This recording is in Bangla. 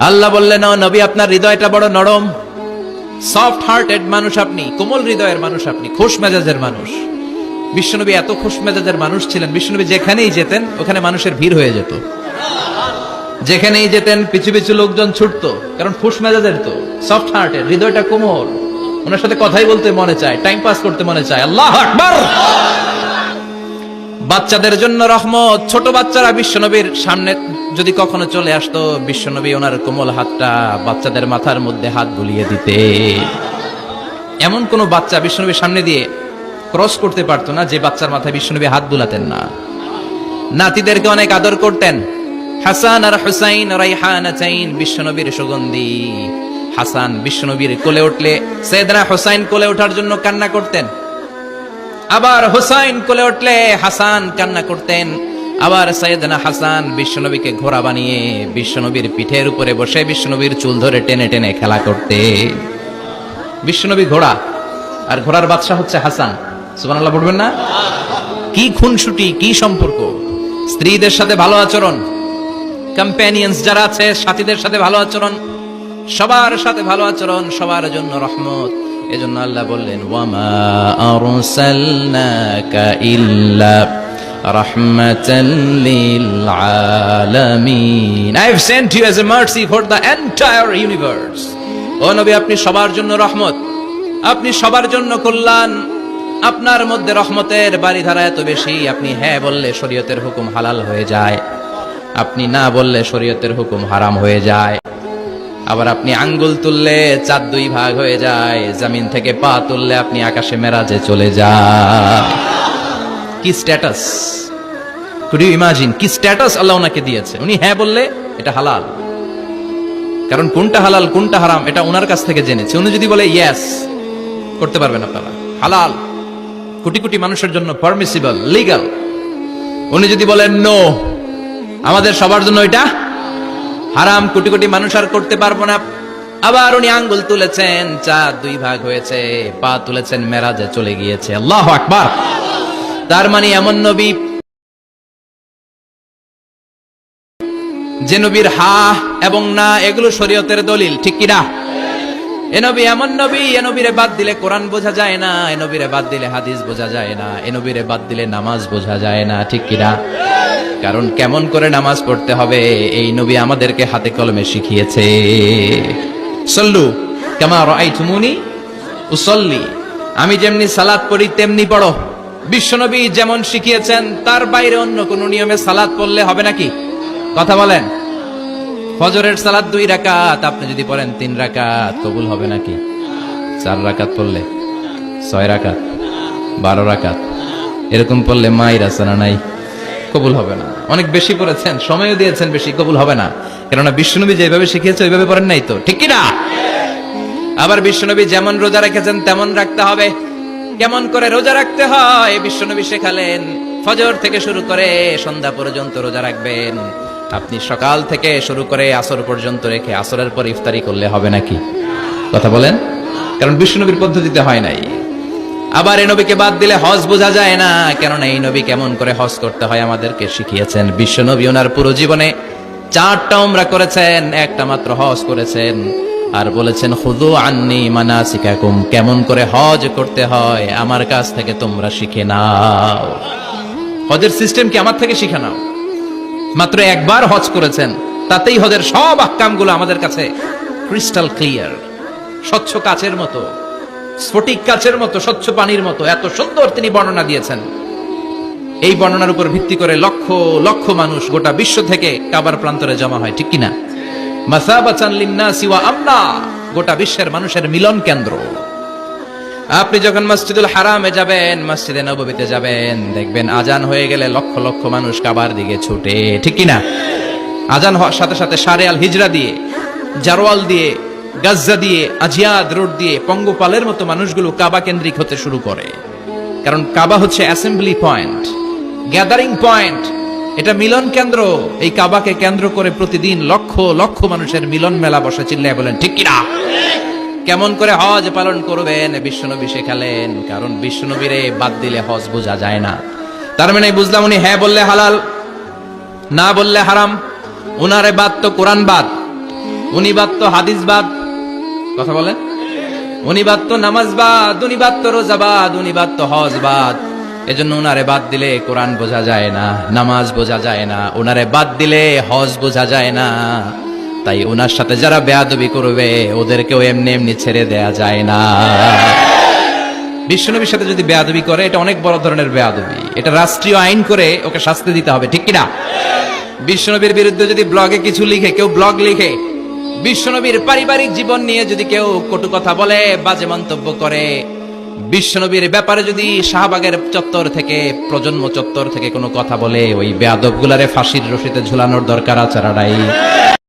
আল্লাহ বললেন, "ও নবী, আপনার হৃদয়টা বড় নরম। সফট হার্টেড মানুষ আপনি, কোমল হৃদয়ের মানুষ আপনি, খোশ মেজাজের মানুষ। বিশ্বনবী এত খোশ মেজাজের মানুষ ছিলেন, বিশ্বনবী যেখানেই যেতেন, ওখানে মানুষের ভিড় হয়ে যেত। যেখানেই যেতেন, পিছু পিছু লোকজন ছুটতো, কারণ ফুস মেজাজের তো সফট হার্টের হৃদয়টা কোমল ওনার সাথে কথাই বলতে মনে চায় টাইম পাস করতে মনে চায়। আল্লাহ আকবার! বাচ্চাদের জন্য রহমত। ছোট বাচ্চারা বিশ্বনবীর সামনে যদি কখনো চলে আসতো, বিশ্বনবী ওনার কোমল হাতটা বাচ্চাদের মাথার মধ্যে হাত বুলিয়ে দিতে। এমন কোন বাচ্চা বিশ্বনবীর সামনে দিয়ে ক্রস করতে পারতো না, যে বাচ্চার মাথায় বিশ্বনবী হাত বুলাতেন না। নাতিদেরকে অনেক আদর করতেন। হাসান আর হুসাইন রাইহানাচাইন বিশ্বনবীর সুগন্ধি। হাসান বিশ্বনবীর কোলে উঠলে সৈয়দনা হুসাইন কোলে ওঠার জন্য কান্না করতেন। আবার হুসাইন কোলে উঠলে হাসান কান্না করতেন। আবার সৈয়দনা হাসান বিশ্বনবীকে ঘোড়া বানিয়ে বিশ্বনবীর পিঠের উপরে বসে বিশ্বনবীর চুল ধরে টেনে টেনে খেলা করতে। বিশ্বনবী ঘোড়া, আর ঘোড়ার বাদশা হচ্ছে হাসান। সুবহানাল্লাহ পড়বেন না? কি খুনসুটি, কি সম্পর্ক? স্ত্রীদের সাথে ভালো আচরণ। কম্প্যানিয়ন্স যারা আছে, সাথীদের সাথে ভালো আচরণ। সবার সাথে ভালো আচরণ, সবার জন্য রহমত। এজন্য আল্লাহ বললেন, ওয়ামা আরসালনাকা ইল্লা sent you a the universe আপনি সবার জন্য রহমত। আপনি সবার জন্য কল্যাণ। আপনার মধ্যে রহমতের বাড়িধারা এত বেশি, আপনি হ্যাঁ বললে শরীয়তের হুকুম হালাল হয়ে যায়। আপনি না বললে শরীয়তের হুকুম হারাম হয়ে যায়। আবার আপনি আঙ্গুল তুললে চার দুই ভাগ হয়ে যায়, জামিন থেকে পা তুললে আপনি আকাশে মেরাজে চলে যান। কি স্ট্যাটাস কুড ইমাজিন কি স্ট্যাটাস আল্লাহ ওনাকে দিয়েছে উনি হ্যাঁ বললে এটা হালাল। কারণ কোনটা হালাল, কোনটা হারাম, এটা ওনার কাছ থেকে জেনেছে। উনি যদি বলে ইয়েস করতে পারবেন আপনারা। হালাল। কোটি কোটি মানুষের জন্য পারমিসিবল লিগাল উনি যদি বলেন নো আমাদের সবার জন্য এটা হারাম কোটি কোটি মানুষ আর করতে পারব না। আবার উনি আঙ্গুল তুলেছেন, চার দুই ভাগ হয়েছে, পা তুলেছেন, মেরাজে চলে গিয়েছে। আল্লাহ আকবার। তার মানে এমন নবী, যে নবীর হা এবং না, এগুলো শরীয়তের দলিল, ঠিক কিনা এ নবী এমন নবী, এ বাদ দিলে কোরআন বোঝা যায় না, এ নবীরে বাদ দিলে হাদিস বোঝা যায় না, এ নবীরে বাদ দিলে নামাজ বোঝা যায় না, ঠিক কিনা কারণ কেমন করে নামাজ পড়তে হবে, এই নবী আমাদেরকে হাতে কলমে শিখিয়েছে। সল্লু, কেমা রাইতুমুনি উসল্লি। আমি যেমনি সালাদ পড়ি, তেমনি পড়ো। বিশ্বনবী যেমন শিখিয়েছেন, তার বাইরে অন্য কোন নিয়মে সালাদ পড়লে হবে নাকি? কথা বলেন। ফজরের সালাত দুই রাকাত, আপনি যদি পড়েন তিন রাকাত, কবুল হবে নাকি? চার রাকাত পড়লে? ছয় রাকাত? বারো রাকাত? এরকম পড়লে মায়ের আছে না নাই? কবুল হবে না। অনেক বেশি পড়েছেন, সময়ও দিয়েছেন বেশি, কবুল হবে না। কেননা বিষ্ণুনবী যেভাবে শিখিয়েছে, ওইভাবে পড়েন নাই তো। ঠিক কি না আবার বিশ্বনবী যেমন রোজা রেখেছেন, তেমন রাখতে হবে। কেমন করে রোজা রাখতে হয়? বিশ্বনবী শেখালেন, ফজর থেকে শুরু করে সন্ধ্যা পর্যন্ত রোজা রাখবেন। আপনি সকাল থেকে শুরু করে আসর পর্যন্ত রেখে আসরের পর ইফতারি করলে হবে নাকি? কথা বলেন? কারণ বিষ্ণুনবীর পদ্ধতিতে হয় নাই। আবার এই নবীকে বাদ দিলে হজ বোঝা যায় না। কেননা এই নবী কেমন করে হজ করতে হয় আমাদেরকে শিখিয়েছেন। বিশ্ব নবী ওনার পুরো জীবনে চারটা উমরা করেছেন, একটা মাত্র হজ করেছেন। আর বলেছেন খুদু আন্নি মানা মানাসিকাকুম, কেমন করে হজ করতে হয়, আমার কাছ থেকে তোমরা শিখে নাও। হজের সিস্টেম কি আমার থেকে শিখে নাও? মাত্র একবার হজ করেছেন, তাতেই হজের সব আহকামগুলো আমাদের কাছে ক্রিস্টাল ক্লিয়ার স্বচ্ছ কাচের মতো, স্ফটিক কাচের মতো, স্বচ্ছ পানির মতো, এত সুন্দর তিনি বর্ণনা দিয়েছেন। এই বর্ণনার উপর ভিত্তি করে লক্ষ লক্ষ মানুষ গোটা বিশ্ব থেকে কাবার প্রান্তরে জমা হয়, ঠিক কিনা? মাসাবাচান লিন্নাসি ওয়া আমনা, গোটা বিশ্বের মানুষের মিলন কেন্দ্র। আপনি যখন মসজিদুল হারামে যাবেন, মসজিদে নববীতে যাবেন, দেখবেন আজান হয়ে গেলে লক্ষ লক্ষ মানুষ কাবার দিকে ছুটে। ঠিক কিনা? আজান হওয়ার সাথে সাথে সারে আল হিজরা দিয়ে জারোয়াল দিয়ে, গাজ্জা দিয়ে আজিয়াদ রোড দিয়ে, পঙ্গপালের মতো মানুষগুলো কাবা কেন্দ্রিক হতে শুরু করে। কারণ কাবা হচ্ছে অ্যাসেম্বলি পয়েন্ট গ্যাদারিং পয়েন্ট এটা মিলন কেন্দ্র। এই কাবাকে কেন্দ্র করে প্রতিদিন লক্ষ লক্ষ মানুষের মিলন মেলা বসে চিল্লায় বলেন, ঠিক কিনা? কেমন করে হজ পালন করবেন? বিশ্বনবী শেখালেন, কারণ বিশ্বনবীরে বাদ দিলে হজ বোঝা যায় না। তার মানে বুঝলাম উনি হ্যাঁ বললে হালাল, না বললে হারাম। উনারে বাদ তো কোরআন বাদ, উনি বাদ তো হাদিস বাদ। কথা বলেন? উনি বাদ তো নামাজ বাদ, উনি বাদ তো রোজা বাদ, উনি বাদ তো হজ বাদ। এজন্য উনারে বাদ দিলে কোরআন বোঝা যায় না, নামাজ বোঝা যায় না, উনারে বাদ দিলে হজ বোঝা যায় না। তাই ওনার সাথে যারা বেয়াদবি করবে, ওদেরকেও এমনি এমনি ছেড়ে দেয়া যায় না। বিশ্বনবীর সাথে যদি বেয়াদবি করে, এটা অনেক বড় ধরনের বেয়াদবি। এটা রাষ্ট্রীয় আইন করে ওকে শাস্তি দিতে হবে, ঠিক কিনা? বিশ্বনবীর বিরুদ্ধে যদি ব্লগে কিছু লিখে, কেউ ব্লগ লিখে, বিশ্বনবীর পারিবারিক জীবন নিয়ে যদি কেউ কটু কথা বলে, বাজে মন্তব্য করে, বিশ্বনবীর ব্যাপারে যদি শাহবাগের চত্বর থেকে, প্রজন্ম চত্বর থেকে কোনো কথা বলে, ওই বেয়াদবগুলারে ফাঁসির রশিতে ঝুলানোর দরকার আছে নাই?